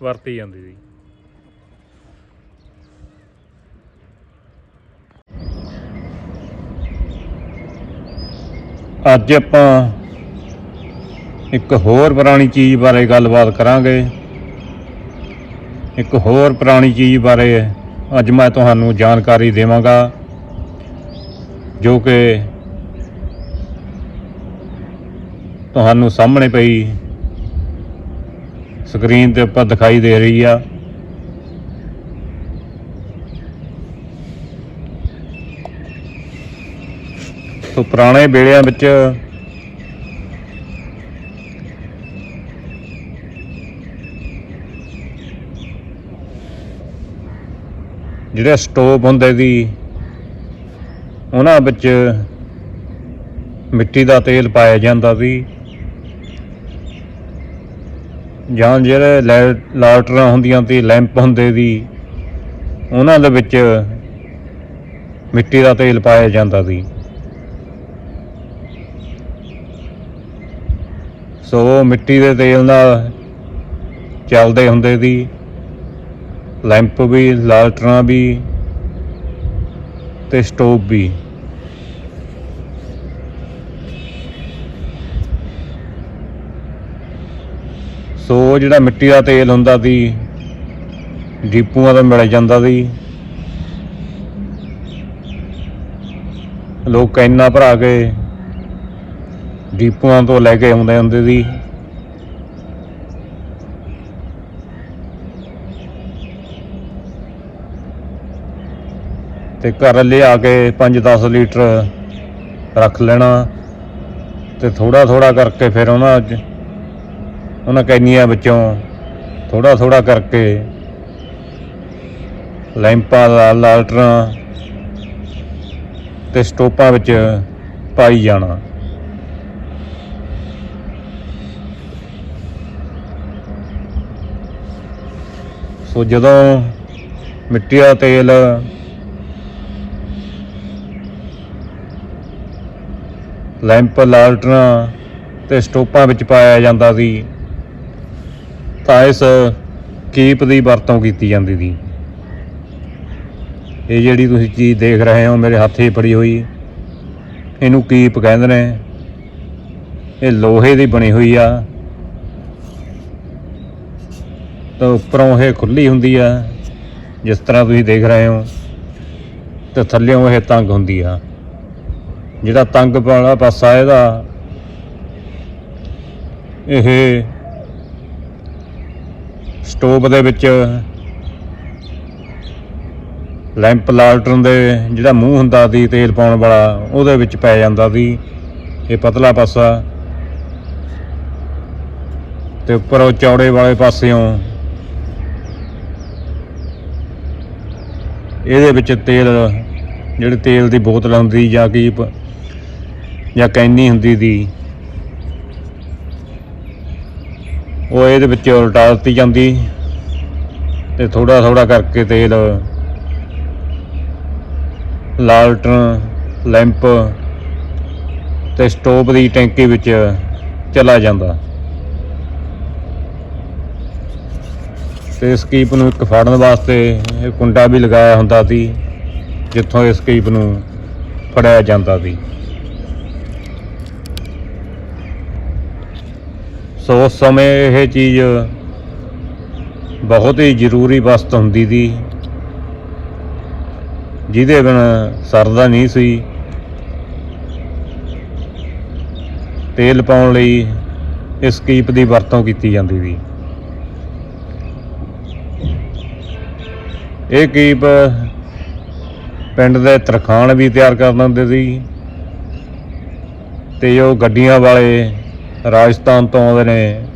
ਵਰਤੀ ਜਾਂਦੀ ਸੀ। ਅੱਜ ਆਪਾਂ ਇੱਕ ਹੋਰ ਪੁਰਾਣੀ ਚੀਜ਼ ਬਾਰੇ ਗੱਲਬਾਤ ਕਰਾਂਗੇ। ਇੱਕ ਹੋਰ ਪੁਰਾਣੀ ਚੀਜ਼ ਬਾਰੇ ਅੱਜ ਮੈਂ ਤੁਹਾਨੂੰ ਜਾਣਕਾਰੀ ਦੇਵਾਂਗਾ, ਜੋ ਕਿ ਤੁਹਾਨੂੰ ਸਾਹਮਣੇ ਪਈ ਸਕਰੀਨ 'ਤੇ ਉੱਪਰ ਦਿਖਾਈ ਦੇ ਰਹੀ ਆ। ਸੋ ਪੁਰਾਣੇ ਵੇਲਿਆਂ ਵਿੱਚ ਜਿਹੜੇ ਸਟੋਵ ਹੁੰਦੇ ਸੀ, ਉਹਨਾਂ ਵਿੱਚ ਮਿੱਟੀ ਦਾ ਤੇਲ ਪਾਇਆ ਜਾਂਦਾ ਸੀ। ਜਾਂ ਜਿਹੜੇ ਲੈ- ਲਾਲਟਰਾਂ ਹੁੰਦੀਆਂ ਸੀ ਲੈਂਪ ਹੁੰਦੇ ਸੀ ਉਹਨਾਂ ਦੇ ਵਿੱਚ ਮਿੱਟੀ ਦਾ ਤੇਲ ਪਾਇਆ ਜਾਂਦਾ ਸੀ ਸੋ ਮਿੱਟੀ ਦੇ ਤੇਲ ਨਾਲ ਚੱਲਦੇ ਹੁੰਦੇ ਸੀ ਲੈਂਪ ਵੀ ਲਾਲਟਰਾਂ ਵੀ ਤੇ ਸਟੋਵ ਵੀ। ਸੋ ਉਹ ਜਿਹੜਾ ਮਿੱਟੀ ਦਾ ਤੇਲ ਹੁੰਦਾ ਸੀ, ਡੀਪੂਆਂ ਤੋਂ ਮਿਲ ਜਾਂਦਾ ਸੀ। ਲੋਕ ਕੈਨਾ ਭਰਾ ਕੇ ਡੀਪੂਆਂ ਤੋਂ ਲੈ ਕੇ ਆਉਂਦੇ ਹੁੰਦੇ ਸੀ। ਤੇ ਘਰ ਲਿਆ ਕੇ 5-10 ਲੀਟਰ ਰੱਖ ਲੈਣਾ ਤੇ ਥੋੜਾ ਥੋੜਾ ਕਰਕੇ ਫਿਰ ਉਹਨਾਂ 'ਚ ਉਹਨਾਂ ਕੈਨੀਆਂ ਵਿੱਚੋਂ ਥੋੜਾ ਥੋੜਾ ਕਰਕੇ ਲੈਂਪਾਂ ਦਾ ਲਾਲਟਰਾਂ ਤੇ ਸਟੋਪਾਂ ਵਿੱਚ ਪਾਈ ਜਾਣਾ। ਸੋ ਜਦੋਂ ਮਿੱਟੀ ਦਾ ਤੇਲ ਲੈਂਪ ਲਾਲਟਰਾਂ ਤੇ ਸਟੋਪਾਂ ਵਿੱਚ ਪਾਇਆ ਜਾਂਦਾ ਸੀ ਤਾਂ ਇਸ ਕੀਪ ਦੀ ਵਰਤੋਂ ਕੀਤੀ ਜਾਂਦੀ ਸੀ। ਇਹ ਜਿਹੜੀ ਤੁਸੀਂ ਚੀਜ਼ ਦੇਖ ਰਹੇ ਹੋ, ਮੇਰੇ ਹੱਥੇ ਫੜੀ ਹੋਈ ਇਹਨੂੰ ਕੀਪ ਕਹਿੰਦੇ ਨੇ। ਇਹ ਲੋਹੇ ਦੀ ਬਣੀ ਹੋਈ ਆ। ਤਾਂ ਉੱਪਰੋਂ ਇਹ ਖੁੱਲੀ ਹੁੰਦੀ ਆ। ਜਿਸ ਤਰ੍ਹਾਂ ਤੁਸੀਂ ਦੇਖ ਰਹੇ ਹੋ, ਤੇ ਥੱਲਿਓਂ ਇਹ ਤੰਗ ਹੁੰਦੀ ਆ। ਜਿਹੜਾ ਤੰਗ ਵਾਲਾ ਪਾਸਾ ਇਹਦਾ, ਇਹ ਸਟੋਵ ਦੇ ਵਿੱਚ ਲੈਂਪ ਲਾਲਟਨ ਦੇ ਜਿਹੜਾ ਮੂੰਹ ਹੁੰਦਾ ਸੀ, ਤੇਲ ਪਾਉਣ ਵਾਲਾ, ਉਹਦੇ ਵਿੱਚ ਪੈ ਜਾਂਦਾ ਸੀ। ਇਹ ਪਤਲਾ ਪਾਸਾ। ਤੇ ਉੱਪਰ ਉਹ ਚੌੜੇ ਵਾਲੇ ਪਾਸਿਓਂ ਇਹਦੇ ਵਿੱਚ ਤੇਲ, ਜਿਹੜੇ ਤੇਲ ਦੀ ਬੋਤਲ ਹੁੰਦੀ ਜਾਂ ਕੀ ਪ- ਜਾਂ ਕੈਨੀ ਹੁੰਦੀ ਦੀ ਉਹ ਇਹਦੇ ਵਿੱਚ ਉਲਟਾ ਦਿੱਤੀ ਜਾਂਦੀ। ਤੇ ਥੋੜਾ ਥੋੜਾ ਕਰਕੇ ਤੇਲ, ਲਾਲਟਨ, ਲੈਂਪ ਤੇ ਸਟੋਵ ਦੀ ਟੈਂਕੀ ਵਿੱਚ ਚਲਾ ਜਾਂਦਾ। ਤੇ ਇਸ ਕੀਪ ਨੂੰ ਇੱਕ ਫੜਨ ਵਾਸਤੇ ਇਹ ਕੁੰਡਾ ਵੀ ਲਗਾਇਆ ਹੁੰਦਾ ਸੀ, ਜਿੱਥੋਂ ਇਸ ਕੀਪ ਨੂੰ ਫੜਿਆ ਜਾਂਦਾ ਸੀ। ਸੋ ਉਸ ਸਮੇਂ ਇਹ ਚੀਜ਼ ਬਹੁਤ ਹੀ ਜ਼ਰੂਰੀ ਵਸਤ ਹੁੰਦੀ ਸੀ। ਜਿਹਦੇ ਬਿਨ ਸਰਦਾ ਨਹੀਂ ਸੀ। ਤੇਲ ਪਾਉਣ ਲਈ ਇਸ ਕੀਪ ਦੀ ਵਰਤੋਂ ਕੀਤੀ ਜਾਂਦੀ ਸੀ। ਇਹ ਕੀਪ ਪਿੰਡ ਦੇ ਤਰਖਾਣ ਵੀ ਤਿਆਰ ਕਰ ਦਿੰਦੇ ਸੀ। ਤੇ ਉਹ ਗੱਡੀਆਂ ਵਾਲੇ ਰਾਜਸਥਾਨ ਤੋਂ ਆਉਂਦੇ ਨੇ,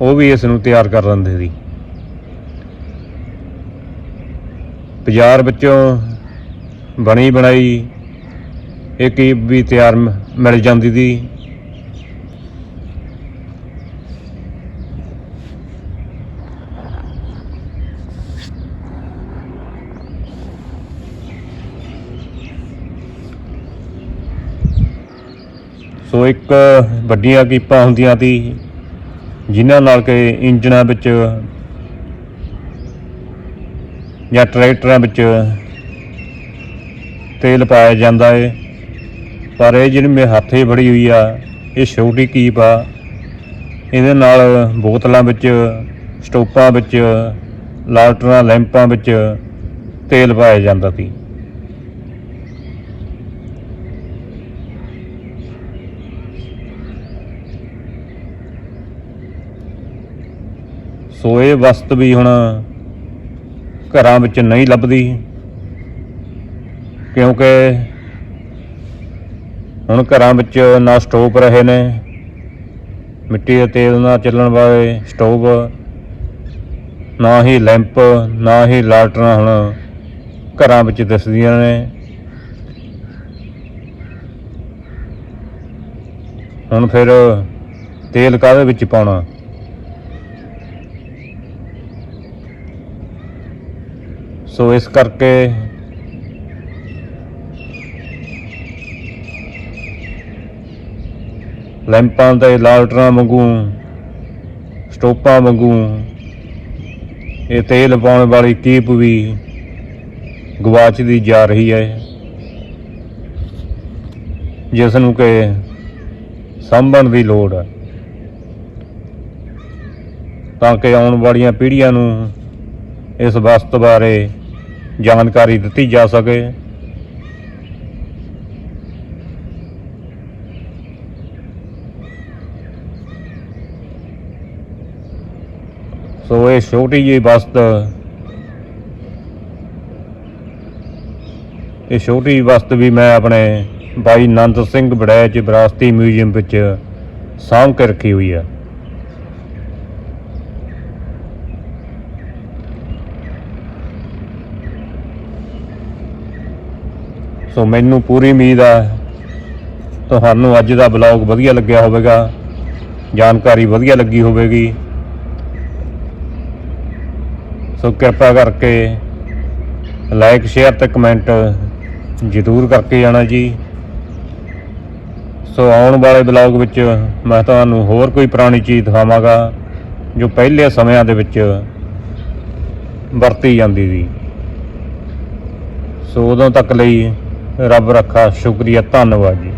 ਉਹ ਵੀ ਇਸ ਨੂੰ ਤਿਆਰ ਕਰ ਲੈਂਦੇ ਸੀ। ਬਾਜ਼ਾਰ ਵਿੱਚੋਂ ਬਣੀ ਬਣਾਈ ਇੱਕ ਹੀ ਵੀ ਤਿਆਰ ਮਿਲ ਜਾਂਦੀ ਸੀ। ਸੋ ਇੱਕ ਵੱਡੀਆਂ ਕੀਪਾਂ ਹੁੰਦੀਆਂ ਸੀ, ਜਿਨ੍ਹਾਂ ਨਾਲ ਕਿ ਇੰਜਨਾਂ ਵਿੱਚ ਜਾਂ ਟਰੈਕਟਰਾਂ ਵਿੱਚ ਤੇਲ ਪਾਇਆ ਜਾਂਦਾ ਏ। ਪਰ ਇਹ ਜਿਹੜੀ ਮੇ ਹੱਥੇ ਫੜੀ ਹੋਈ ਆ, ਇਹ ਛੋਟੀ ਕੀਪ ਆ। ਇਹਦੇ ਨਾਲ ਬੋਤਲਾਂ ਵਿੱਚ, ਸਟੋਪਾਂ ਵਿੱਚ, ਲਾਲਟਰਾਂ, ਲੈਂਪਾਂ ਵਿੱਚ ਤੇਲ ਪਾਇਆ ਜਾਂਦਾ ਸੀ। ਸੋ ਇਹ ਵਸਤ ਵੀ ਹੁਣ ਘਰਾਂ ਵਿੱਚ ਨਹੀਂ ਲੱਭਦੀ। ਕਿਉਂਕਿ ਹੁਣ ਘਰਾਂ ਵਿੱਚ ਨਾ ਸਟੋਪ ਰਹੇ ਨੇ, ਮਿੱਟੀ ਦੇ ਤੇਲ ਨਾਲ ਚੱਲਣ ਵਾਲੇ ਸਟੋਵ ਨਾ ਹੀ ਲੈਂਪ, ਨਾ ਹੀ ਲਾਲਟਰਾਂ ਹੁਣ ਘਰਾਂ ਵਿੱਚ ਦਿਸਦੀਆਂ ਨੇ। ਹੁਣ ਫਿਰ ਤੇਲ ਕਾਹਦੇ ਵਿੱਚ ਪਾਉਣਾ? ਸੋ ਇਸ ਕਰਕੇ ਲੈਂਪਾਂ ਤੇ ਲਾਲਟਰਾਂ ਵਾਂਗੂ, ਸਟੋਪਾਂ ਵਾਂਗੂ ਇਹ ਤੇਲ ਪਾਉਣ ਵਾਲੀ ਕੀਪ ਵੀ ਗਵਾਚਦੀ ਜਾ ਰਹੀ ਹੈ। ਜਿਸ ਨੂੰ ਕਿ ਸਾਂਭਣ ਦੀ ਲੋੜ ਹੈ। ਤਾਂ ਕਿ ਆਉਣ ਵਾਲੀਆਂ ਪੀੜ੍ਹੀਆਂ ਨੂੰ ਇਸ ਵਸਤ ਬਾਰੇ ਜਾਣਕਾਰੀ ਦਿੱਤੀ ਜਾ ਸਕੇ। ਸੋ ਇਹ ਛੋਟੀ ਜਿਹੀ ਵਸਤ ਇਹ ਛੋਟੀ ਜਿਹੀ ਵਸਤ ਵੀ ਮੈਂ ਆਪਣੇ ਬਾਈ ਨੰਦ ਸਿੰਘ ਬੜੈਚ ਵਿਰਾਸਤੀ ਮਿਊਜ਼ੀਅਮ ਵਿੱਚ ਸਾਂਭ ਕੇ ਰੱਖੀ ਹੋਈ ਹੈ। ਸੋ ਮੈਨੂੰ ਪੂਰੀ ਉਮੀਦ ਆ ਤੁਹਾਨੂੰ ਅੱਜ ਦਾ ਬਲੌਗ ਵਧੀਆ ਲੱਗਿਆ ਹੋਵੇਗਾ, ਜਾਣਕਾਰੀ ਵਧੀਆ ਲੱਗੀ ਹੋਵੇਗੀ। ਸੋ ਕਿਰਪਾ ਕਰਕੇ ਲਾਈਕ ਸ਼ੇਅਰ ਤੇ ਕਮੈਂਟ ਜ਼ਰੂਰ ਕਰਕੇ ਜਾਣਾ ਜੀ। ਸੋ ਆਉਣ ਵਾਲੇ ਬਲੌਗ ਵਿੱਚ ਮੈਂ ਤੁਹਾਨੂੰ ਹੋਰ ਕੋਈ ਪੁਰਾਣੀ ਚੀਜ਼ ਦਿਖਾਵਾਂਗਾ, ਜੋ ਪਹਿਲੇ ਸਮਿਆਂ ਦੇ ਵਿੱਚ ਵਰਤੀ ਜਾਂਦੀ ਸੀ। ਸੋ ਉਦੋਂ ਤੱਕ ਲਈ ਰੱਬ ਰੱਖਾ ਸ਼ੁਕਰੀਆ ਧੰਨਵਾਦ ਜੀ।